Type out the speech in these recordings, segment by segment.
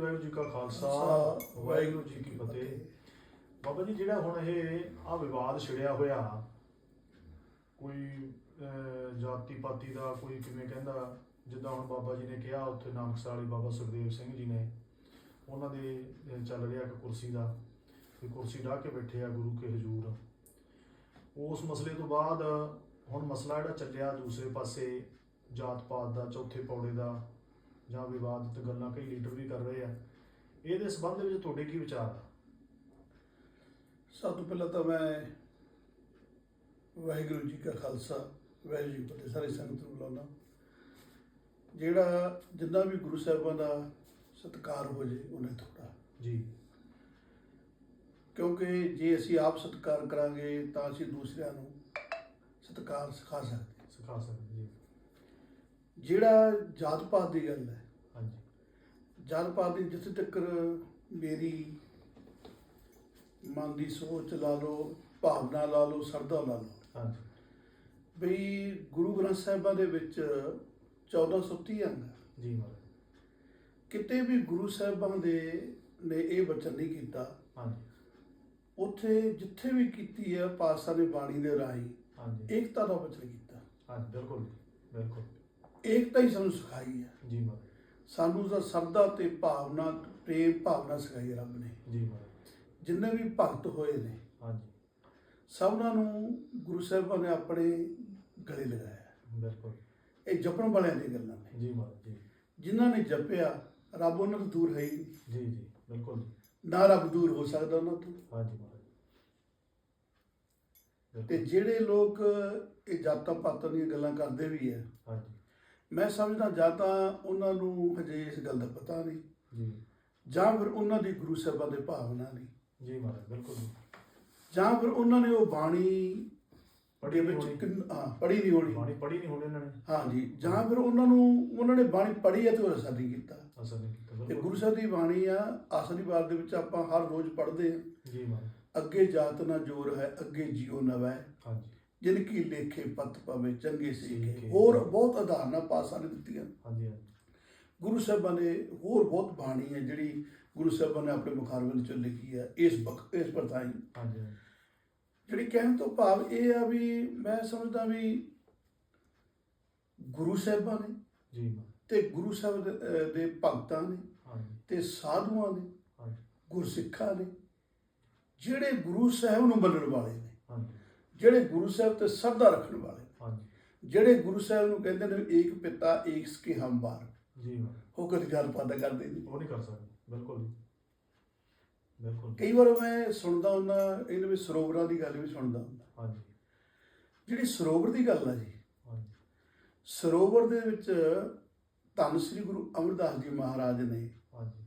ਵਾਹਿਗੁਰੂ ਜੀ ਕਾ ਖਾਲਸਾ ਵਾਹਿਗੁਰੂ ਜੀ ਕੀ ਫਤਿਹ। ਬਾਬਾ ਜੀ ਜਿਹੜਾ ਹੁਣ ਇਹ ਆ ਵਿਵਾਦ ਛਿੜਿਆ ਹੋਇਆ ਕੋਈ ਜਾਤੀ ਪਾਤੀ ਦਾ ਕੋਈ ਕਿਵੇਂ ਕਹਿੰਦਾ ਜਿੱਦਾਂ ਹੁਣ ਬਾਬਾ ਜੀ ਨੇ ਕਿਹਾ ਉੱਥੇ ਨਾਨਕਸਰ ਵਾਲੇ ਬਾਬਾ ਸੁਖਦੇਵ ਸਿੰਘ ਜੀ ਨੇ ਉਹਨਾਂ ਦੇ ਚੱਲ ਰਿਹਾ ਇੱਕ ਕੁਰਸੀ ਦਾ ਵੀ ਕੁਰਸੀ ਢਾਹ ਕੇ ਬੈਠੇ ਆ ਗੁਰੂ ਕੇ ਹਜ਼ੂਰ। ਉਸ ਮਸਲੇ ਤੋਂ ਬਾਅਦ ਹੁਣ ਮਸਲਾ ਜਿਹੜਾ ਚੱਲਿਆ ਦੂਸਰੇ ਪਾਸੇ ਜਾਤ ਪਾਤ ਦਾ ਚੌਥੇ ਪੌੜੇ ਦਾ ਜਾਂ ਵਿਵਾਦਿਤ ਗੱਲਾਂ ਕਈ ਲੀਡਰ ਵੀ ਕਰ ਰਹੇ ਆ। ਇਹਦੇ ਸੰਬੰਧ ਵਿੱਚ ਤੁਹਾਡੇ ਕੀ ਵਿਚਾਰ ਆ? ਸਭ ਤੋਂ ਪਹਿਲਾਂ ਤਾਂ ਮੈਂ ਵਾਹਿਗੁਰੂ ਜੀ ਕਾ ਖਾਲਸਾ ਵਾਹਿਗੁਰੂ ਜੀ ਫਤਿਹ ਸਾਰੀ ਸੰਗਤ ਨੂੰ ਬੁਲਾਉਣਾ ਜਿਹੜਾ ਜਿੰਨਾ ਵੀ ਗੁਰੂ ਸਾਹਿਬਾਂ ਦਾ ਸਤਿਕਾਰ ਹੋ ਜੇ ਉਹਨੇ ਥੋੜਾ ਜੀ। ਕਿਉਂਕਿ ਜੇ ਅਸੀਂ ਆਪ ਸਤਿਕਾਰ ਕਰਾਂਗੇ ਤਾਂ ਅਸੀਂ ਦੂਸਰਿਆਂ ਨੂੰ ਸਤਿਕਾਰ ਸਿਖਾ ਸਕਦੇ। ਸਿਖਾ ਸਕਦੇ ਜੀ। ਜਿਹੜਾ ਜਾਤ ਪਾਤ ਦੀ ਗੱਲ ਹੈ। ਹਾਂਜੀ। ਜਾਤ ਪਾਤ ਦੀ ਜਿੱਥੇ ਤੱਕ ਮੇਰੀ ਮਨ ਦੀ ਸੋਚ ਲਾ ਲਓ ਭਾਵਨਾ ਲਾ ਲਓ ਸਰਦਾ ਲਾ ਲਓ। ਹਾਂਜੀ। ਬਈ ਗੁਰੂ ਗ੍ਰੰਥ ਸਾਹਿਬਾਂ ਦੇ ਵਿੱਚ 1430 ਅੰਗ। ਜੀ ਮਹਾਰਾਜ। ਕਿਤੇ ਵੀ ਗੁਰੂ ਸਾਹਿਬਾਂ ਦੇ ਨੇ ਇਹ ਬਚਨ ਨਹੀਂ ਕੀਤਾ ਹਾਂਜੀ। ਉੱਥੇ ਜਿੱਥੇ ਵੀ ਕੀਤੀ ਹੈ ਪਾਤਸ਼ਾਹ ਨੇ ਬਾਣੀ ਦੇ ਰਾਹੀਂ ਹਾਂਜੀ। ਏਕਤਾ ਦਾ ਬਚਨ ਕੀਤਾ। ਹਾਂਜੀ ਬਿਲਕੁਲ ਬਿਲਕੁਲ। ਏਕਤਾ ਹੀ ਸਾਨੂੰ ਸਿਖਾਈ ਹੈ। ਜੀ ਮਹਾਰਾਜ। ਸਾਨੂੰ ਤਾਂ ਸਰਦਾ ਤੇ ਭਾਵਨਾ ਪ੍ਰੇਮ ਭਾਵਨਾ ਸਿਖਾਈ ਰੱਬ ਨੇ। ਜੀ ਮਹਾਰਾਜ। ਜਿੰਨੇ ਵੀ ਭਗਤ ਹੋਏ ਨੇ ਹਾਂਜੀ। ਸਭਨਾਂ ਨੂੰ ਗੁਰੂ ਸਾਹਿਬਾਂ ਨੇ ਆਪਣੇ ਗਲੇ ਲਗਾਇਆ। ਬਿਲਕੁਲ। ਇਹ ਜਪਣ ਵਾਲਿਆਂ ਦੀਆਂ ਗੱਲਾਂ ਨੇ। ਜੀ ਮਹਾਰਾਜ ਜੀ। ਜਿਨ੍ਹਾਂ ਨੇ ਜਪਿਆ ਰੱਬ ਉਹਨਾਂ ਤੋਂ ਦੂਰ ਹੈ ਜੀ ਜੀ। ਬਿਲਕੁਲ ਨਾ ਰੱਬ ਦੂਰ ਹੋ ਸਕਦਾ ਉਹਨਾਂ ਤੋਂ। ਹਾਂਜੀ ਮਹਾਰਾਜ। ਤੇ। ਜਿਹੜੇ ਲੋਕ ਇਹ ਜਾਤਾਂ ਪਾਤਾਂ ਦੀਆਂ ਗੱਲਾਂ ਕਰਦੇ ਵੀ ਹੈ ਹਾਂਜੀ। ਮੈਂ ਸਮਝਦਾ ਜਾਂ ਤਾਂ ਉਹਨਾਂ ਨੂੰ ਹਜੇ ਇਸ ਗੱਲ ਦਾ ਪਤਾ ਨਹੀਂ ਜੀ। ਜਾਂ ਫਿਰ ਉਹਨਾਂ ਦੀ ਗੁਰੂ ਸਾਹਿਬਾਂ ਦੇ ਭਾਵਨਾ ਨਹੀਂ। ਜੀ ਮਹਾਰਾਜ ਬਿਲਕੁਲ ਜੀ। ਜਾਂ ਫਿਰ ਉਹਨਾਂ ਨੇ ਉਹ ਬਾਣੀ ਨਹੀਂ ਵਿੱਚ ਹਾਂ ਨਹੀਂ ਹੋਣੀ। ਬਾਣੀ ਪੜ੍ਹੀ ਨਹੀਂ ਹੋਣੀ ਇਹਨਾਂ ਨੇ। ਹਾਂਜੀ ਜਾਂ ਫਿਰ ਉਹਨਾਂ ਨੂੰ ਉਹਨਾਂ ਨੇ ਬਾਣੀ ਪੜ੍ਹੀ ਹੈ ਤੇ ਉਹ ਅਸਰ ਨਹੀਂ ਕੀਤਾ। ਅਸਰ ਨਹੀਂ ਕੀਤਾ ਤੇ ਗੁਰੂ ਸਾਹਿਬ ਦੀ ਬਾਣੀ ਆ ਬਾਤ ਦੇ ਵਿੱਚ ਆਪਾਂ ਹਰ ਰੋਜ਼ ਪੜ੍ਹਦੇ ਹਾਂ। ਜੀ ਮਹਾਰਾਜ। ਅੱਗੇ ਜਾਤ ਨਾ ਜੋਰ ਹੈ ਅੱਗੇ ਜੀਉ ਨਵੈ ਹਾਂਜੀ। ਜਿਨ ਕੀ ਲੇਖੇ ਪਤ ਪਵੇ ਚੰਗੇ ਸੀਖੇ। ਹੋਰ ਬਹੁਤ ਉਦਾਹਰਨਾਂ ਪਾਸਾਂ ਨੇ ਦਿੱਤੀਆਂ। ਹਾਂਜੀ ਗੁਰੂ ਸਾਹਿਬਾਂ ਨੇ ਹੋਰ ਬਹੁਤ ਬਾਣੀ ਹੈ ਜਿਹੜੀ ਗੁਰੂ ਸਾਹਿਬਾਂ ਨੇ ਆਪਣੇ ਮੁਖਾਰਬੰਦ ਚ ਲਿਖੀ ਹੈ ਇਸ ਇਸ ਪਰਤਾਈ। ਹਾਂਜੀ ਜਿਹੜੀ ਕਹਿਣ ਤੋਂ ਭਾਵ ਇਹ ਆ ਵੀ ਮੈਂ ਸਮਝਦਾ ਵੀ ਗੁਰੂ ਸਾਹਿਬਾਂ ਨੇ ਜੀ ਤੇ ਗੁਰੂ ਸਾਹਿਬ ਦੇ ਭਗਤਾਂ ਨੇ ਹਾਂਜੀ। ਤੇ ਸਾਧੂਆਂ ਨੇ ਹਾਂਜੀ। ਗੁਰਸਿੱਖਾਂ ਨੇ ਜਿਹੜੇ ਗੁਰੂ ਸਾਹਿਬ ਨੂੰ ਮੰਨਣ ਵਾਲੇ ਨੇ। ਹਾਂਜੀ। ਜਿਹੜੇ ਗੁਰੂ ਸਾਹਿਬ ਤੇ ਸਰਦਾ ਰੱਖਣ ਵਾਲੇ। ਹਾਂਜੀ। ਜਿਹੜੇ ਗੁਰੂ ਸਾਹਿਬ ਨੂੰ ਕਹਿੰਦੇ ਨੇ ਏਕ ਪਿਤਾ ਏਕ ਸਕੇ ਜੀ ਮਹਾਰਾਜ ਉਹ ਕਦੀ ਗੱਲ ਪਾਦਾ ਕਰਦੇ ਨਹੀਂ। ਉਹ ਨਹੀਂ ਕਰ ਸਕਦੇ। ਬਿਲਕੁਲ ਬਿਲਕੁਲ। ਕਈ ਵਾਰ ਮੈਂ ਸੁਣਦਾ ਹੁੰਦਾ ਇਹਨਾਂ ਵਿੱਚ ਸਰੋਵਰਾਂ ਦੀ ਗੱਲ ਵੀ ਸੁਣਦਾ ਹੁੰਦਾ। ਹਾਂਜੀ। ਜਿਹੜੀ ਸਰੋਵਰ ਦੀ ਗੱਲ ਆ ਜੀ ਹਾਂਜੀ। ਸਰੋਵਰ ਦੇ ਵਿੱਚ ਧੰਨ ਸ੍ਰੀ ਗੁਰੂ ਅਮਰਦਾਸ ਜੀ ਮਹਾਰਾਜ ਨੇ ਹਾਂਜੀ।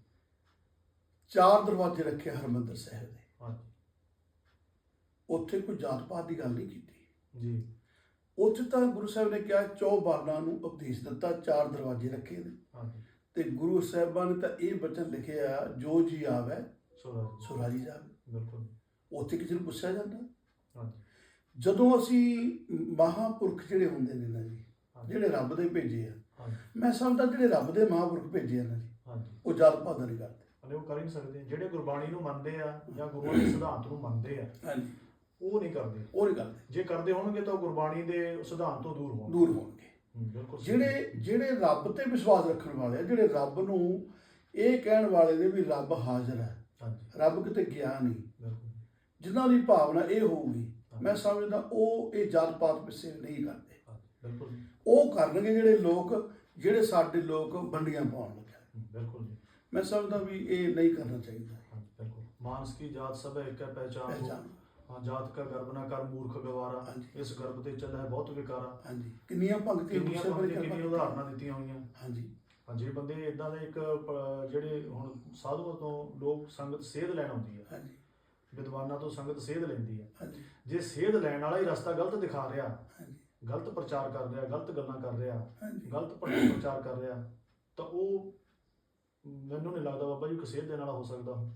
ਚਾਰ ਦਰਵਾਜ਼ੇ ਰੱਖੇ ਹਰਮੰਦਰ ਸਾਹਿਬ ਦੇ। ਹਾਂਜੀ। ਉੱਥੇ ਕੋਈ ਜਾਤ ਪਾਤ ਦੀ ਗੱਲ ਨਹੀਂ ਕੀਤੀ। ਜੀ। ਉੱਥੇ ਤਾਂ ਗੁਰੂ ਸਾਹਿਬ ਨੇ ਕਿਹਾ ਚੌ ਬਾਰਨਾਂ ਨੂੰ ਉਪਦੇਸ਼ ਦਿੱਤਾ ਚਾਰ ਦਰਵਾਜ਼ੇ ਰੱਖੇ ਨੇ। ਹਾਂਜੀ। ਤੇ ਗੁਰੂ ਸਾਹਿਬਾਨ ਨੇ ਤਾਂ ਇਹ ਬਚਨ ਲਿਖਿਆ ਜੋ ਜੀ ਆਵੇ ਸੋਰਾ ਸੋ ਰਾਜੀ ਜਾਵੇ। ਬਿਲਕੁਲ। ਉੱਥੇ ਕਿਸੇ ਨੂੰ ਪੁੱਛਿਆ ਜਾਂਦਾ? ਹਾਂਜੀ। ਜਦੋਂ ਅਸੀਂ ਮਹਾਪੁਰਖ ਜਿਹੜੇ ਹੁੰਦੇ ਨੇ ਨਾ ਜੀ ਜਿਹੜੇ ਰੱਬ ਦੇ ਭੇਜੇ ਆ ਮੈਂ ਸਮਝਦਾ ਜਿਹੜੇ ਰੱਬ ਦੇ ਮਹਾਪੁਰਖ ਭੇਜੇ ਆ ਨਾ ਜੀ ਹਾਂਜੀ। ਉਹ ਜਾਤ ਪਾਤ ਨਹੀਂ ਕਰਦੇ। ਉਹ ਕਰ ਹੀ ਨਹੀਂ ਸਕਦੇ। ਜਿਹੜੇ ਗੁਰਬਾਣੀ ਨੂੰ ਮੰਨਦੇ ਆ ਜਾਂ ਗੁਰੂਆਂ ਦੇ ਸਿਧਾਂਤ ਨੂੰ ਮੰਨਦੇ ਆ ਹਾਂਜੀ। ਉਹ ਨਹੀਂ ਕਰਦੇ। ਉਹ ਨਹੀਂ ਕਰਦੇ। ਜੇ ਕਰਦੇ ਹੋਣਗੇ ਤਾਂ ਉਹ ਗੁਰਬਾਣੀ ਦੇ ਸਿਧਾਂਤ ਤੋਂ ਦੂਰ ਹੋਣਗੇ। ਦੂਰ ਹੋਣਗੇ। ਬਿਲਕੁਲ ਸਹੀ। ਜਿਹੜੇ ਜਿਹੜੇ ਰੱਬ ਤੇ ਵਿਸ਼ਵਾਸ ਰੱਖਣ ਵਾਲੇ ਆ ਜਿਹੜੇ ਰੱਬ ਨੂੰ ਇਹ ਕਹਿਣ ਵਾਲੇ ਨੇ ਵੀ ਰੱਬ ਹਾਜ਼ਰ ਹੈ। ਹਾਂਜੀ। ਰੱਬ ਕਿਤੇ ਗਿਆ ਨਹੀਂ। ਬਿਲਕੁਲ। ਜਿਨ੍ਹਾਂ ਦੀ ਭਾਵਨਾ ਇਹ ਹੋਊਗੀ ਮੈਂ ਸਮਝਦਾ ਉਹ ਇਹ ਜਾਤ ਪਾਤ ਪਿੱਛੇ ਨਹੀਂ ਕਰਦੇ। ਹਾਂਜੀ, ਬਿਲਕੁਲ ਜੀ, ਉਹ ਕਰਨਗੇ ਜਿਹੜੇ ਲੋਕ ਜਿਹੜੇ ਸਾਡੇ ਲੋਕ ਵੰਡੀਆਂ ਪਾਉਣ ਲੱਗੇ। ਬਿਲਕੁਲ ਜੀ। ਮੈਂ ਸਮਝਦਾ ਵੀ ਇਹ ਨਹੀਂ ਕਰਨਾ ਚਾਹੀਦਾ। ਹਾਂਜੀ ਬਿਲਕੁਲ। ਮਾਨਸ ਕੀ ਜਾਤ ਸਭ ਹੈ ਇੱਕ ਹੈ ਪਹਿਚਾਨ ਹੋ। ਪਹਿਚਾਨ ਹਾਂ ਜਾਤ ਕਾ ਗਰਬ ਨਾ ਕਰ ਮੂਰਖ ਗਵਾਰਾ। ਹਾਂਜੀ। ਇਸ ਗਰਬ ਤੇ ਚੱਲ ਹੈ ਬਹੁਤ ਵਿਕਾਰਾ। ਹਾਂਜੀ। ਕਿੰਨੀਆਂ ਪੰਕਤੀਆਂ ਕਿੰਨੀਆਂ ਗੁਰੂ ਸਾਹਿਬ ਨੇ ਪੰਕਤੀਆਂ, ਕਿੰਨੀਆਂ ਕਿਰਪਾ ਉਦਾਹਰਨਾਂ ਦਿੱਤੀਆਂ ਹੋਈਆਂ। ਹਾਂਜੀ। ਹਾਂ ਜਿਹੜੇ ਬੰਦੇ ਇਦਾਂ ਦੇ ਇੱਕ ਜਿਹੜੇ ਹੁਣ ਸਾਧੂਆਂ ਤੋਂ ਲੋਕ ਸੰਗਤ ਸੇਧ ਲੈਣ ਆਉਂਦੀ ਹੈ ਹਾਂਜੀ। ਵਿਦਵਾਨਾਂ ਤੋਂ ਸੰਗਤ ਸੇਧ ਲੈਂਦੀ ਹੈ ਹਾਂਜੀ। ਜੇ ਸੇਧ ਲੈਣ ਵਾਲਾ ਹੀ ਰਸਤਾ ਗਲਤ ਦਿਖਾ ਰਿਹਾ ਹਾਂਜੀ। ਗਲਤ ਪ੍ਰਚਾਰ ਕਰ ਰਿਹਾ ਗਲਤ ਗੱਲਾਂ ਕਰ ਰਿਹਾ ਹਾਂਜੀ। ਗਲਤ ਪ੍ਰਚਾਰ ਪ੍ਰਚਾਰ ਕਰ ਰਿਹਾ ਤਾਂ ਉਹ ਮੈਨੂੰ ਨਹੀਂ ਲੱਗਦਾ ਬਾਬਾ ਜੀ ਕੋਈ ਸੇਧ ਦੇਣ ਵਾਲਾ ਹੋ ਸਕਦਾ। ਉਹ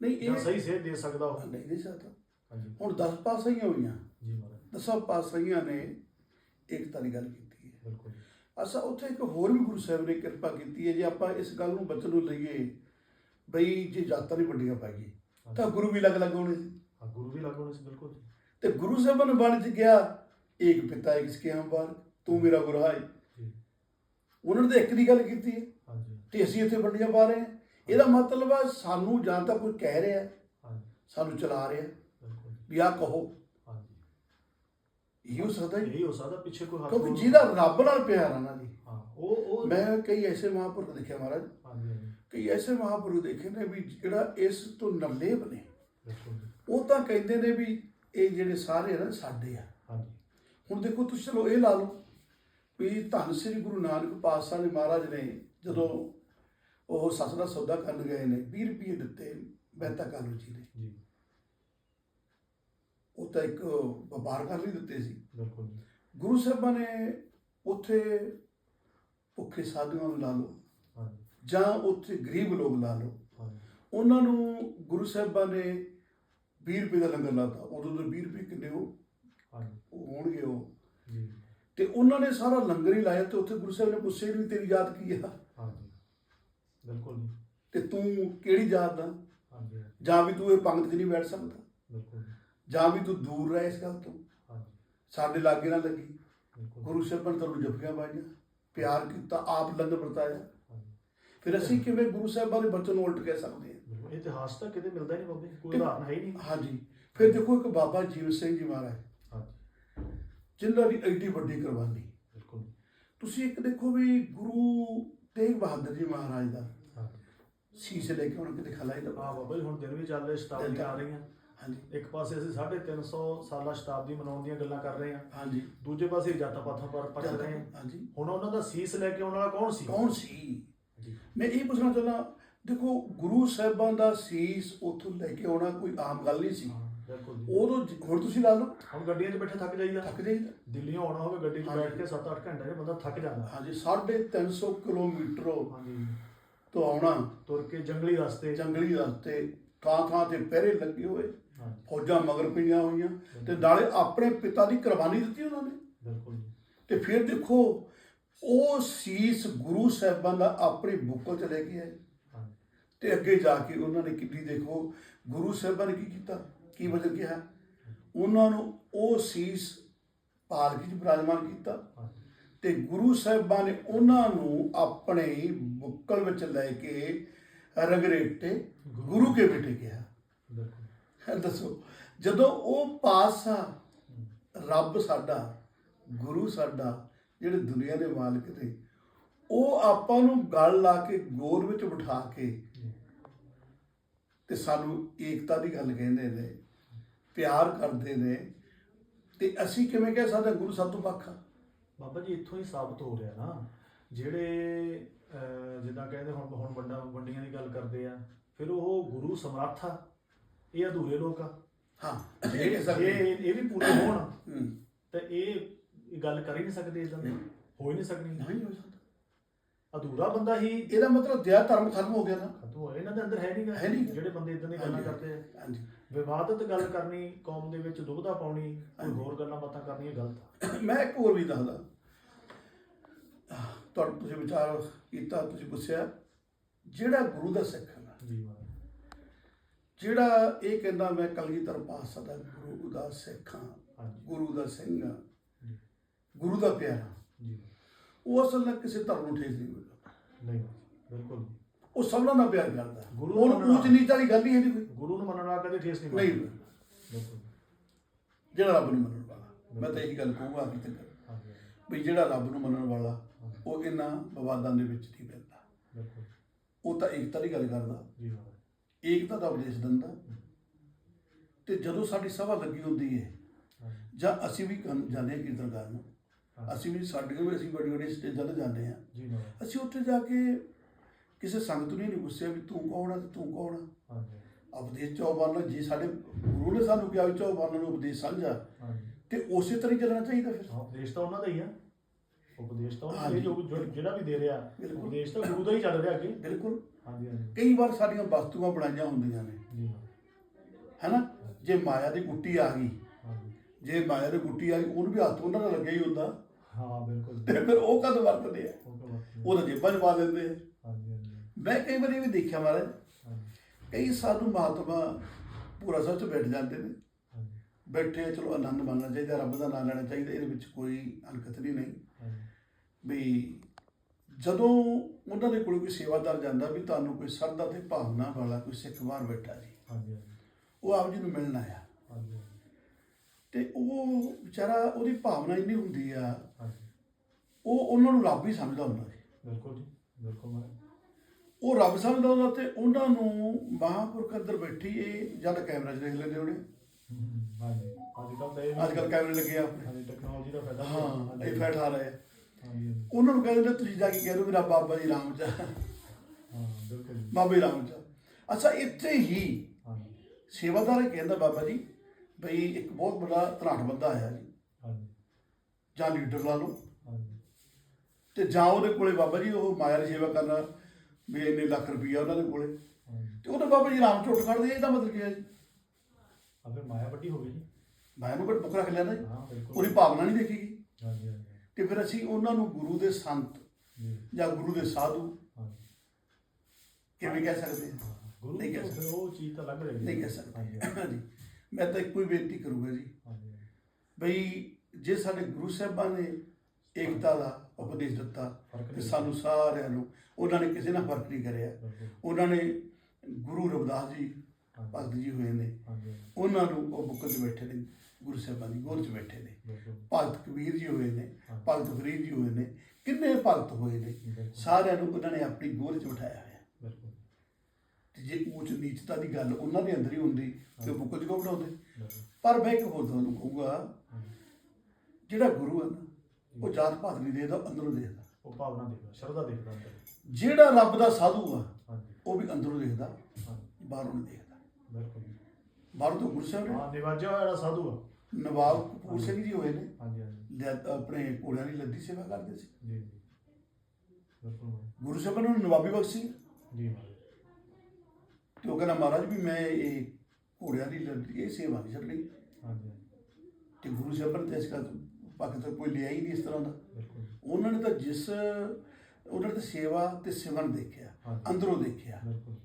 ਨਹੀਂ ਜਾਂ ਇਹ ਸਹੀ ਸੇਧ ਦੇ ਸਕਦਾ ਉਹ। ਨਹੀਂ ਦੇ ਸਕਦਾ। ਹਾਂਜੀ ਹੁਣ 10 ਪਾਸਾਈਆਂ ਹੋਈਆਂ। ਜੀ ਮਹਾਰਾਜ। ਦਸਾਂ ਪਾਸਾਈਆਂ ਨੇ ਏਕਤਾ ਦੀ ਗੱਲ ਕੀਤੀ ਹੈ। ਬਿਲਕੁਲ। ਅਸਾਂ ਉੱਥੇ ਇੱਕ ਹੋਰ ਵੀ ਗੁਰੂ ਸਾਹਿਬ ਨੇ ਕਿਰਪਾ ਕੀਤੀ ਹੈ ਜੇ ਆਪਾਂ ਇਸ ਗੱਲ ਨੂੰ ਬਚਨ ਨੂੰ ਲਈਏ ਬਈ ਜੇ ਜਾਤਾਂ ਨਹੀਂ ਵੱਡੀਆਂ ਪੈ ਗਈ ਤਾਂ ਗੁਰੂ ਵੀ ਅਲੱਗ ਅਲੱਗ ਹੋਣੇ ਸੀ। ਹਾਂ, ਗੁਰੂ ਵੀ ਲੱਗੋ ਸੀ ਬਿਲਕੁਲ। ਤੇ ਗੁਰੂ ਸਾਹਿਬਾਨ ਨੇ ਬਾਣੀ ਚ ਗਿਆ ਏਕ ਪਿਤਾ ਏਕ ਸਿਕੇ ਹਮਾਰ ਤੂੰ ਮੇਰਾ ਗੁਰੂ ਹੈ ਉਹਨਾਂ ਨੇ ਇੱਕ ਦੀ ਗੱਲ ਕੀਤੀ ਹੈ ਹਾਂਜੀ। ਤੇ ਅਸੀਂ ਇੱਥੇ ਵੱਡੀਆਂ ਪਾ ਰਹੇ ਹਾਂ। ਇਹਦਾ ਮਤਲਬ ਹੈ ਸਾਨੂੰ ਜਾਂ ਤਾਂ ਕੋਈ ਕਹਿ ਰਿਹਾ ਸਾਨੂੰ ਚਲਾ ਰਿਹਾ। ਵੀ ਆਹ ਕਹੋ। ਹਾਂਜੀ। ਇਹ ਹੋ ਸਕਦਾ ਹੈ ਇਹੀ ਹੋ ਸਕਦਾ ਪਿੱਛੇ ਕੋਈ ਹੱਥ ਕਿਉਂਕਿ ਹੋਰ- ਜਿਹਦਾ ਰੱਬ ਨਾਲ ਪਿਆਰ ਆ ਨਾ ਜੀ। ਹਾਂ ਉਹ ਉਹ ਮੈਂ ਕਈ ਐਸੇ ਮਹਾਂਪੁਰਖ ਦੇਖਿਆ ਮਹਾਰਾਜ। ਹਾਂਜੀ ਹਾਂਜੀ। ਕਈ ਐਸੇ ਮਹਾਂਪੁਰਖ ਦੇਖੇ ਨੇ ਵੀ ਜਿਹੜਾ ਇਸ ਤੋਂ ਨਰਲੇਪ ਨੇ ਬਿਲਕੁਲ ਜੀ। ਉਹ ਤਾਂ ਕਹਿੰਦੇ ਨੇ ਵੀ ਇਹ ਜਿਹੜੇ ਸਾਰੇ ਆ ਨਾ ਸਾਡੇ ਆ। ਹਾਂਜੀ। ਹੁਣ ਦੇਖੋ ਤੁਸੀਂ ਚਲੋ ਇਹ ਲਾ ਲਓ ਵੀ ਧੰਨ ਸ੍ਰੀ ਗੁਰੂ ਨਾਨਕ ਪਾਤਸ਼ਾਹ ਨੇ ਮਹਾਰਾਜ ਨੇ ਜਦੋਂ ਉਹ ਸੱਸ ਦਾ ਸੌਦਾ ਕਰਨ ਗਏ ਨੇ 20 ਰੁਪਏ ਦਿੱਤੇ ਮਹਿਤਾ ਕਾਲੂ ਜੀ ਨੇ। ਜੀ। ਉਹ ਤਾਂ ਇੱਕ ਵਪਾਰ ਕਰਨ ਲਈ ਦਿੱਤੇ ਸੀ। ਬਿਲਕੁਲ ਗੁਰੂ ਸਾਹਿਬਾਂ ਨੇ ਉੱਥੇ ਭੁੱਖੇ ਸਾਧੂਆਂ ਨੂੰ ਲਾ ਲਓ ਜਾਂ ਉੱਥੇ ਗਰੀਬ ਲੋਕ ਲਾ ਲਓ। ਉਹਨਾਂ ਨੂੰ ਗੁਰੂ ਸਾਹਿਬਾਂ ਨੇ 20 ਰੁਪਏ ਦਾ ਲੰਗਰ ਲਾਤਾ। ਉਦੋਂ ਦੇ 20 ਰੁਪਏ ਕਿੰਨੇ ਉਹ? ਹੋਣਗੇ ਉਹ। ਜੀ। ਤੇ ਉਹਨਾਂ ਨੇ ਸਾਰਾ ਲੰਗਰ ਹੀ ਲਾਇਆ ਤੇ ਉੱਥੇ ਗੁਰੂ ਸਾਹਿਬ ਨੇ ਪੁੱਛਿਆ ਵੀ ਤੇਰੀ ਜਾਤ ਕੀ ਆ? ਹਾਂਜੀ। ਬਿਲਕੁਲ ਤੇ ਤੂੰ ਕਿਹੜੀ ਜਾਤ ਦਾ ਹਾਂਜੀ। ਜਾਂ ਵੀ ਤੂੰ ਇਹ ਪੰਗਤ 'ਚ ਨਹੀਂ ਬੈਠ ਸਕਦਾ? ਬਿਲਕੁਲ ਜੀ ਵੀ ਤੂੰ ਦੂਰ ਰਹਿ ਇਸ ਗੱਲ ਤੋਂ। ਸਾਡੇ ਲਾਗੇ ਨਾ ਲੱਗੀ। ਗੁਰੂ ਸਾਹਿਬਾਂ ਨੇ ਤੁਹਾਨੂੰ ਜੱਫੀਆਂ ਪਾਈਆਂ ਪਿਆਰ ਕੀਤਾ ਆਪ ਲੰਗਰ ਵਰਤਾਇਆ। ਫਿਰ ਅਸੀਂ ਕਿਵੇਂ ਗੁਰੂ ਸਾਹਿਬਾਂ ਦੇ ਬਚਨ ਨੂੰ ਉਲਟ ਕਹਿ ਸਕਦੇ ਹਾਂ? ਇਤਿਹਾਸ ਤਾਂ ਕਿਤੇ ਮਿਲਦਾ ਨਹੀਂ ਬਾਬੇ ਕੋਈ ਉਦਾਹਰਨ ਹੈ ਹੀ ਨਹੀਂ। ਹਾਂਜੀ। ਫਿਰ ਦੇਖੋ ਇੱਕ ਬਾਬਾ ਜੀਵ ਸਿੰਘ ਜੀ ਮਹਾਰਾਜ ਹਾਂਜੀ। ਜਿਨ੍ਹਾਂ ਦੀ ਐਡੀ ਵੱਡੀ ਕੁਰਬਾਨੀ। ਬਿਲਕੁਲ। ਤੁਸੀਂ ਇੱਕ ਦੇਖੋ ਵੀ ਗੁਰੂ ਤੇਗ ਬਹਾਦਰ ਜੀ ਮਹਾਰਾਜ ਦਾ ਸੀਸ ਲੈ ਕੇ ਹੁਣ ਕਿਤੇ ਖਲਾਈ ਦਾ। ਹਾਂ ਬਾਬਾ ਜੀ ਹੁਣ ਦਿਨ ਵੀ ਚੱਲ ਰਹੇ ਆ ਰਹੀਆਂ। ਹਾਂਜੀ। ਇੱਕ ਪਾਸੇ ਅਸੀਂ 350 ਸਾਲਾ ਸ਼ਤਾਬਦੀ ਮਨਾਉਣ ਦੀਆਂ ਗੱਲਾਂ ਕਰ ਰਹੇ ਹਾਂ। ਹਾਂਜੀ। ਦੂਜੇ ਪਾਸੇ ਜਾਤਾਂ ਪਾਤਾਂ ਪਰ ਪੜ ਰਹੇ ਹਾਂ। ਹਾਂਜੀ। ਹੁਣ ਉਹਨਾਂ ਦਾ ਸੀਸ ਲੈ ਕੇ ਆਉਣ ਵਾਲਾ ਕੌਣ ਸੀ? ਕੌਣ ਸੀ? ਜੀ। ਮੈਂ ਇਹ ਪੁੱਛਣਾ ਚਾਹੁੰਦਾ ਦੇਖੋ ਗੁਰੂ ਸਾਹਿਬਾਂ ਦਾ ਸੀਸ ਉੱਥੋਂ ਲੈ ਕੇ ਆਉਣਾ ਕੋਈ ਆਮ ਗੱਲ ਨਹੀਂ ਸੀ। ਉਦੋਂ ਹੁਣ ਤੁਸੀਂ ਲਾ ਲਓ। ਹੁਣ ਗੱਡੀਆਂ 'ਚ ਬੈਠੇ ਥੱਕ ਜਾਈਦਾ। ਥੱਕ ਜਾਈਦਾ। ਦਿੱਲੀੋਂ ਆਉਣਾ ਹੋਵੇ ਗੱਡੀ 'ਚ। ਬੈਠ ਕੇ 7-8 ਘੰਟੇ 'ਚ ਬੰਦਾ ਥੱਕ ਜਾਂਦਾ। ਹਾਂਜੀ 350 ਕਿਲੋਮੀਟਰ ਹਾਂਜੀ। ਤੋਂ ਆਉਣਾ। ਤੁਰ ਕੇ ਜੰਗਲੀ ਰਸਤੇ। ਜੰਗਲੀ ਰਸਤੇ। ਥਾਂ ਥਾਂ ਤੇ ਪਹਿਰੇ ਲੱਗੇ ਹੋਏ ਫੌਜਾਂ ਮਗਰ ਪਈਆਂ ਹੋਈਆਂ ਤੇ ਨਾਲੇ ਆਪਣੇ ਪਿਤਾ ਦੀ ਕੁਰਬਾਨੀ ਦਿੱਤੀ ਉਹਨਾਂ ਨੇ। ਬਿਲਕੁਲ ਤੇ ਫਿਰ ਦੇਖੋ ਉਹ ਸੀਸ ਗੁਰੂ ਸਾਹਿਬਾਂ ਦਾ ਆਪਣੀ ਬੁੱਕਲ ਚ ਲੈ ਕੇ ਆਏ। ਤੇ ਅੱਗੇ ਜਾ ਕੇ ਉਹਨਾਂ ਨੇ ਕਿੰਨੀ ਦੇਖੋ ਗੁਰੂ ਸਾਹਿਬਾਂ ਨੇ ਕੀ ਕੀਤਾ? ਕੀ ਵਜਨ ਕਿਹਾ ਉਹਨਾਂ ਨੂੰ ਉਹ ਸੀਸ ਪਾਲਕੀ ਚ ਬਿਰਾਜਮਾਨ ਕੀਤਾ। ਤੇ ਗੁਰੂ ਸਾਹਿਬਾਂ ਨੇ ਉਹਨਾਂ ਨੂੰ ਆਪਣੇ ਬੁੱਕਲ ਵਿੱਚ ਲੈ ਕੇ ਰਗਰੇਟੇ ਗੁਰੂ ਕੇ ਬੇਟੇ ਕਿਹਾ। ਦੱਸੋ ਜਦੋਂ ਉਹ ਪਾਸਾ ਰੱਬ ਸਾਡਾ ਗੁਰੂ ਸਾਡਾ ਜਿਹੜੇ ਦੁਨੀਆ ਦੇ ਮਾਲਕ ਨੇ ਉਹ ਆਪਾਂ ਨੂੰ ਗਲ ਲਾ ਕੇ ਗੋਦ ਵਿੱਚ ਬਿਠਾ ਕੇ ਤੇ ਸਾਨੂੰ ਏਕਤਾ ਦੀ ਗੱਲ ਕਹਿੰਦੇ ਨੇ ਪਿਆਰ ਕਰਦੇ ਨੇ ਤੇ ਅਸੀਂ ਕਿਵੇਂ ਕਹਿ ਸਕਦੇ ਗੁਰੂ ਸਭ ਤੋਂ ਵੱਖ ਆ? ਬਾਬਾ ਜੀ ਇੱਥੋਂ ਹੀ ਸਾਬਤ ਹੋ ਰਿਹਾ ਨਾ। ਜਿਹੜੇ ਅਹ, ਜਿੱਦਾਂ ਕਹਿੰਦੇ ਹੁਣ ਹੁਣ ਵੱਡਾ ਵੱਡੀਆਂ ਦੀ ਗੱਲ ਕਰਦੇ ਆ ਫਿਰ ਉਹ ਗੁਰੂ ਸਮਰੱਥ ਆ ਇਹ ਅਧੂਰੇ ਲੋਕ ਆ। ਹਾਂ ਜੇ ਇਹ ਸਕਦੇ ਹਾਂ। ਇਹ ਵੀ ਪੂਰੇ ਹੋਣ ਹੂੰ, ਤਾਂ ਇਹ ਇਹ ਗੱਲ ਕਰ ਹੀ ਨਹੀਂ ਸਕਦੇ ਇਦਾਂ ਦੀ। ਹੋ ਹੀ ਨਹੀਂ ਸਕਦੀ। ਨਹੀਂ ਹੋ ਸਕਦਾ। ਅਧੂਰਾ ਬੰਦਾ ਹੀ ਇਹਦਾ ਮਤਲਬ ਦਇਆ ਧਰਮ ਖਤਮ ਹੋ ਗਿਆ ਨਾ। ਖਤਮ ਹੋਇਆ ਇਹਨਾਂ ਦੇ ਅੰਦਰ ਹੈ ਨਹੀਂਗਾ ਹੈ ਨੀ। ਗਾ। ਜਿਹੜੇ ਬੰਦੇ ਇਦਾਂ ਦੀ ਗੱਲਾਂ ਹਾਂਜੀ। ਕਰਦੇ ਆ। ਹਾਂਜੀ। ਵਿਵਾਦਤ ਗੱਲ ਕਰਨੀ ਕੌਮ ਦੇ ਵਿੱਚ ਦੁਬਦਾ ਪਾਉਣੀ ਕੋਈ ਹਾਂਜੀ। ਹੋਰ ਗੱਲਾਂ ਬਾਤਾਂ ਕਰਨੀਆਂ ਗਲਤ ਆ। ਮੈਂ ਇੱਕ ਹੋਰ ਵੀ ਦੱਸਦਾ। ਤੁਹਾਡਾ ਤੁਸੀਂ ਵਿਚਾਰ ਕੀਤਾ ਤੁਸੀਂ ਪੁੱਛਿਆ ਜਿਹੜਾ ਗੁਰੂ ਦਾ ਸਿੱਖ ਹੈ ਨਾ, ਜਿਹੜਾ ਇਹ ਕਹਿੰਦਾ ਮੈਂ ਕਲਗੀਧਰ ਪਾਤਸ਼ਾਹ ਦਾ ਗੁਰੂ ਦਾ ਸਿੱਖ ਹਾਂ ਗੁਰੂ ਦਾ ਸਿੰਘ ਹਾਂ ਗੁਰੂ ਦਾ ਪਿਆਰਾ ਜੀ। ਉਹ ਅਸਲ ਨਾਲ ਕਿਸੇ ਧਰਮ ਨੂੰ ਠੇਸ ਨਹੀਂ ਮਿਲਦਾ ਨਹੀਂ ਬਿਲਕੁਲ ਨਹੀਂ। ਉਹ ਸਭਨਾਂ ਨਾਲ ਪਿਆਰ ਕਰਦਾ ਗੁਰੂ ਨਾਲ- ਉੱਚ ਨੀਚ ਵਾਲੀ ਗੱਲ ਨਹੀਂ ਕੋਈ। ਗੁਰੂ ਨੂੰ ਮੰਨਣ ਕਦੇ ਠੇਸ ਨਹੀਂ ਨਹੀਂ ਜਿਹੜਾ ਰੱਬ ਨੂੰ ਮੰਨਣ ਵਾਲਾ। ਮੈਂ ਤਾਂ ਇਹੀ ਗੱਲ ਕਹੂੰਗਾ ਕਿ ਤੱਕ। ਵੀ ਜਿਹੜਾ ਰੱਬ ਨੂੰ ਮੰਨਣ ਵਾਲਾ ਉਹ ਇਹਨਾਂ ਵਿਵਾਦਾਂ ਦੇ ਵਿੱਚ ਨਹੀਂ ਪੈਂਦਾ। ਬਿਲਕੁਲ। ਉਹ ਤਾਂ ਏਕਤਾ ਦੀ ਗੱਲ ਕਰਦਾ। ਜੀ ਏਕਤਾ ਦਾ ਉਪਦੇਸ਼ ਦਿੰਦਾ। ਤੇ ਜਦੋਂ ਸਾਡੀ ਸਭਾ ਲੱਗੀ ਹੁੰਦੀ ਹੈ ਜਾਂ ਅਸੀਂ ਵੀ ਜਾਂਦੇ ਹਾਂ ਕੀਰਤਨ ਕਰਨ। ਅਸੀਂ ਵੀ ਸਾਡੇ ਵੀ ਅਸੀਂ ਵੱਡੀ ਵੱਡੀ ਸਟੇਜਾਂ ਤੇ ਜਾਂਦੇ ਹਾਂ। ਜੀ ਅਸੀਂ ਉੱਥੇ ਜਾ ਕੇ ਕਿਸੇ ਸੰਗਤ ਨੂੰ ਨਹੀਂ ਪੁੱਛਿਆ ਵੀ ਤੂੰ ਕੌਣ ਆ ਤੇ ਤੂੰ ਕੌਣ ਆ? ਹਾਂਜੀ। ਉਪਦੇਸ਼ ਚੌਬਾਨ ਜੇ ਸਾਡੇ ਗੁਰੂ ਨੇ ਸਾਨੂੰ ਕਿਹਾ ਵੀ ਚੌਬਾਨ ਨੂੰ ਉਪਦੇਸ਼ ਹਾਂਜੀ। ਤੇ ਉਸੇ ਤਰ੍ਹਾਂ ਚੱਲਣਾ ਚਾਹੀਦਾ ਫਿਰ। ਹਾਂ ਉਪਦੇਸ਼ ਤਾਂ ਉਹਨਾਂ ਦਾ ਹੀ ਆ। ਉਪਦੇਸ਼ ਤਾਂ ਉਹਨਾਂ ਦਾ। ਹੀ ਜੋ ਜੋ- ਜਿਹੜਾ ਵੀ ਦੇ ਰਿਹਾ ਬਿਲਕੁਲ। ਉਪਦੇਸ਼ ਤਾਂ ਗੁਰੂ ਦਾ ਹੀ ਚੱਲ ਰਿਹਾ ਅੱਗੇ। ਬਿਲਕੁਲ। ਹਾਂਜੀ ਹਾਂਜੀ। ਕਈ ਵਾਰ ਸਾਡੀਆਂ ਵਸਤੂਆਂ ਬਣਾਈਆਂ ਹੁੰਦੀਆਂ ਨੇ। ਜੀ ਹੈਨਾ? ਜੇ ਮਾਇਆ ਦੀ ਗੁੱਟੀ ਆ ਗਈ ਹਾਂਜੀ। ਜੇ ਮਾਇਆ ਦੀ ਗੁੱਟੀ ਆ ਗਈ ਉਹਨੂੰ ਵੀ ਹੱਥ ਉਹਨਾਂ ਦਾ ਲੱਗਿਆ ਹੀ ਹੁੰਦਾ। ਹਾਂ ਬਿਲਕੁਲ। ਤੇ ਫਿਰ ਉਹ ਕਦ ਵਰਤਦੇ ਆ? ਉਹ ਤਾਂ ਬਾਤ। ਉਹ ਤਾਂ ਜੇਬਾਂ 'ਚ ਪਾ ਦਿੰਦੇ ਆ। ਹਾਂਜੀ ਹਾਂਜੀ। ਮੈਂ ਕਈ ਵਾਰੀ ਇਹ ਵੀ ਦੇਖਿਆ ਮਹਾਰਾਜ ਹਾਂਜੀ। ਕਈ ਸਾਧੂ ਮਹਾਤਮਾ ਪੂਰਾ ਸੱਚ ਬੈਠ ਜਾਂਦੇ ਨੇ। ਹਾਂਜੀ। ਬੈਠੇ ਚਲੋ ਆਨੰਦ ਮਾਣਨਾ ਚਾਹੀਦਾ ਰੱਬ ਦਾ ਨਾਮ ਲੈਣਾ ਚਾਹੀਦਾ ਇਹਦੇ ਵਿੱਚ ਕੋਈ ਅਣਕਤਰੀ ਨਹੀਂ। ਵੀ ਜਦੋਂ ਉਹਨਾਂ ਦੇ ਕੋਲ ਕੋਈ ਸੇਵਾਦਾਰ ਜਾਂਦਾ ਵੀ ਤੁਹਾਨੂੰ ਕੋਈ ਸਰਦਾ ਤੇ ਭਾਵਨਾ ਵਾਲਾ ਕੋਈ ਸਿੱਖ ਬਾਹਰ ਬੈਠਾ ਜੀ। ਹਾਂਜੀ ਉਹ ਆਪ ਜੀ ਨੂੰ ਮਿਲਣ ਆਇਆ। ਹਾਂਜੀ ਤੇ ਉਹ ਵਿਚਾਰਾ ਉਹਦੀ ਭਾਵਨਾ ਇੰਨੀ ਹੁੰਦੀ ਆ ਉਹ ਉਹਨਾਂ ਨੂੰ ਰੱਬ ਹੀ ਸਮਝਦਾ ਹੁੰਦਾ ਸੀ। ਬਿਲਕੁਲ ਜੀ ਬਿਲਕੁਲ ਉਹ ਰੱਬ ਸਮਝਦਾ ਹੁੰਦਾ ਤੇ ਉਹਨਾਂ ਨੂੰ ਮਹਾਂਪੁਰਖ ਅੰਦਰ ਬੈਠੀ ਇਹ ਜਦ ਕੈਮਰਾ 'ਚ ਦੇਖ ਲੈਂਦੇ ਉਹਨੇ ਹਮ, ਹਾਂਜੀ। ਅੱਜ ਕੱਲ ਤਾਂ ਇਹ ਅੱਜ ਕੱਲ ਕੈਮਰੇ ਲੱਗੇ ਆ ਟੈਕਨੋਲੋਜੀ ਦਾ ਫਾਇਦਾ ਹਾਂ ਇਹ ਫੈਟ ਆ ਰਹੇ। ਉਹਨਾਂ ਨੂੰ ਕਹਿੰਦੇ ਨੇ ਤੁਸੀਂ ਜਾ ਕੇ ਕਹਿ ਦਿਓ ਮੇਰਾ ਬਾਬਾ ਜੀ ਰਾਮ ਚ। ਹਾਂ ਬਿਲਕੁਲ ਜੀ। ਬਾਬੇ ਰਾਮ ਚ। ਅੱਛਾ ਇੱਥੇ ਹੀ ਸੇਵਾਦਾਰ ਕਹਿੰਦਾ ਬਾਬਾ ਜੀ ਬਈ ਇੱਕ ਬਹੁਤ ਵੱਡਾ ਧਨਾਟ ਬੰਦਾ ਆਇਆ ਜੀ। ਹਾਂਜੀ। ਜਾਂ ਲੀਡਰ ਲਾ ਲਓ। ਹਾਂਜੀ। ਤੇ ਜਾਂ ਉਹਦੇ ਕੋਲੇ ਬਾਬਾ ਜੀ ਉਹ ਮਾਇਆ ਦੀ ਸੇਵਾ ਕਰਨਾ ਵੀ ਇੰਨੇ ਲੱਖ ਰੁਪਈਆ ਉਹਨਾਂ ਦੇ ਕੋਲੇ। ਤੇ ਉਹਦੇ ਬਾਬਾ ਜੀ ਰਾਮ ਝੋਟ ਕੱਢਦੇ ਇਹਦਾ ਮਤਲਬ ਕੀ ਹੈ ਜੀ? ਆ ਫਿਰ ਮਾਇਆ ਵੱਡੀ ਹੋ ਗਈ ਜੀ। ਮਾਇਆ ਨੂੰ ਕੋਈ ਬੁੱਕ ਰੱਖ ਜੀ। ਉਹਦੀ ਭਾਵਨਾ ਨਹੀਂ ਦੇਖੀਗੀ ਹਾਂਜੀ ਹਾਂਜੀ। ਤੇ ਫਿਰ ਅਸੀਂ ਉਹਨਾਂ ਨੂੰ ਗੁਰੂ ਦੇ ਸੰਤ ਜੀ ਗੁਰੂ ਦੇ ਸਾਧੂ ਕਿਵੇਂ ਕਹਿ ਸਕਦੇ ਹਾਂ ਹਾਂ, ਗੁਰੂ ਨਹੀਂ ਕਹਿ ਫਿਰ ਉਹ ਚੀਜ਼ ਤਾਂ ਲੱਗ ਰਹੀ ਹੈ ਨਹੀਂ ਕਹਿ ਸਕਦੇ। ਮੈਂ ਤਾਂ ਇੱਕੋ ਹੀ ਬੇਨਤੀ ਕਰੂੰਗਾ ਜੀ। ਬਈ ਜੇ ਸਾਡੇ ਗੁਰੂ ਸਾਹਿਬਾਂ ਨੇ ਏਕਤਾ ਦਾ ਉਪਦੇਸ਼ ਦਿੱਤਾ ਤੇ ਸਾਨੂੰ ਸਾਰਿਆਂ ਨੂੰ ਉਹਨਾਂ ਨੇ ਕਿਸੇ ਨਾਲ ਫ਼ਰਕ ਨਹੀਂ ਕਰਿਆ। ਉਹਨਾਂ ਨੇ ਗੁਰੂ ਰਵਿਦਾਸ ਜੀ ਭਗਤ ਜੀ ਹੋਏ ਨੇ। ਉਹਨਾਂ ਨੂੰ ਉਹ ਬੁੱਕਲ 'ਚ ਬੈਠੇ ਨੇ। ਗੁਰੂ ਸਾਹਿਬਾਂ ਦੀ ਗੋਦ 'ਚ ਬੈਠੇ ਨੇ। ਭਗਤ ਕਬੀਰ ਜੀ ਹੋਏ ਨੇ। ਭਗਤ ਫਰੀਦ ਜੀ ਹੋਏ ਨੇ ਕਿੰਨੇ ਭਗਤ ਹੋਏ ਨੇ ਸਾਰਿਆਂ ਨੂੰ ਉਹਨਾਂ ਨੇ ਆਪਣੀ ਗੋਦ 'ਚ ਬਿਠਾਇਆ ਹੋਇਆ। ਤੇ ਜੇ ਉੱਚ ਨੀਚਤਾ ਦੀ ਗੱਲ ਉਹਨਾਂ ਦੇ ਅੰਦਰ ਹੀ ਹੁੰਦੀ ਤੇ ਉਹ ਕਿਉਂ ਬਿਠਾਉਂਦੇ ਬਿਲਕੁਲ। ਪਰ ਮੈਂ ਇੱਕ ਹੋਰ ਤੁਹਾਨੂੰ ਕਹੂੰਗਾ। ਜਿਹੜਾ ਗੁਰੂ ਹੈ ਉਹ ਜਾਤ ਪਾਤ ਨਹੀਂ ਦੇਖਦਾ ਅੰਦਰੋਂ ਦੇਖਦਾ। ਉਹ ਭਾਵਨਾ ਦੇਖਦਾ ਸ਼ਰਧਾ ਦੇਖਦਾ ਅੰਦਰ। ਜਿਹੜਾ ਰੱਬ ਦਾ ਸਾਧੂ ਆ ਉਹ ਵੀ ਅੰਦਰੋਂ ਦੇਖਦਾ ਬਾਹਰੋਂ ਨਹੀਂ ਦੇਖਦਾ। ਬਿਲਕੁਲ। ਬਾਹਰੋਂ ਤਾਂ ਗੁਰੂ ਸਾਹਿਬ ਨੇ ਹਾਂ ਨਿਵਾਜਿਆ ਹੋਇਆ ਸਾਧੂ ਆ ਨਵਾਬ ਕਪੂਰ ਸਿੰਘ ਜੀ ਹੋਏ ਨੇ। ਹਾਂਜੀ ਹਾਂਜੀ। ਲੈ- ਆਪਣੇ ਘੋੜਿਆਂ ਦੀ ਲੱਦੀ ਸੇਵਾ ਕਰਦੇ ਸੀ। ਜੀ ਜੀ। ਬਿਲਕੁਲ। ਗੁਰੂ ਸਾਹਿਬ ਨੇ ਨਵਾਬੀ ਬਖਸ਼ੀ ਜੀ ਤੇ ਉਹ ਕਹਿੰਦਾ ਮਹਾਰਾਜ ਵੀ ਮੈਂ ਇਹ ਘੋੜਿਆਂ ਦੀ ਲੱਦੀ ਇਹ ਸੇਵਾ ਨਹੀਂ ਛੱਡਣੀ। ਹਾਂਜੀ। ਹਾਂਜੀ ਤੇ ਗੁਰੂ ਸਾਹਿਬ ਨੇ ਤਾਂ ਇਸ ਕਰ ਪਾਕਿ ਤੋਂ ਕੋਈ ਲਿਆ ਹੀ ਨਹੀਂ ਇਸ ਤਰ੍ਹਾਂ ਦਾ। ਬਿਲਕੁਲ ਉਹਨਾਂ ਨੇ ਤਾਂ ਜਿਸ ਉਹਨਾਂ ਨੇ ਤਾਂ ਸੇਵਾ ਤੇ ਸਿਮਰਨ ਦੇਖਿਆ ਹਾਂਜੀ। ਅੰਦਰੋਂ ਦੇਖਿਆ। ਬਿਲਕੁਲ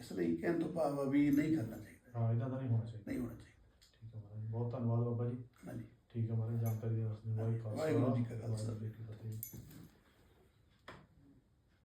ਇਸ ਲਈ ਕਹਿਣ ਤੋਂ ਭਾਵ ਆ ਵੀ ਨਹੀਂ ਕਰਨਾ ਚਾਹੀਦਾ। ਹਾਂ ਇਦਾਂ ਤਾਂ ਨਹੀਂ ਹੋਣਾ ਚਾਹੀਦਾ। ਨਹੀਂ ਹੋਣਾ ਚਾਹੀਦਾ। ਬਹੁਤ ਧੰਨਵਾਦ ਬਾਬਾ ਜੀ। ਹਾਂਜੀ। ਠੀਕ ਹੈ ਮਹਾਰਾਜ ਜਾਣਕਾਰੀ ਦੇ ਵਾਸਤੇ ਵਾਹਿਗੁਰੂ ਵਾਹਿਗੁਰੂ ਜੀ ਕਾ ਖਾਲਸਾ। ਵਾਹਿਗੁਰੂ ਜੀ ਕੀ ਫਤਿਹ।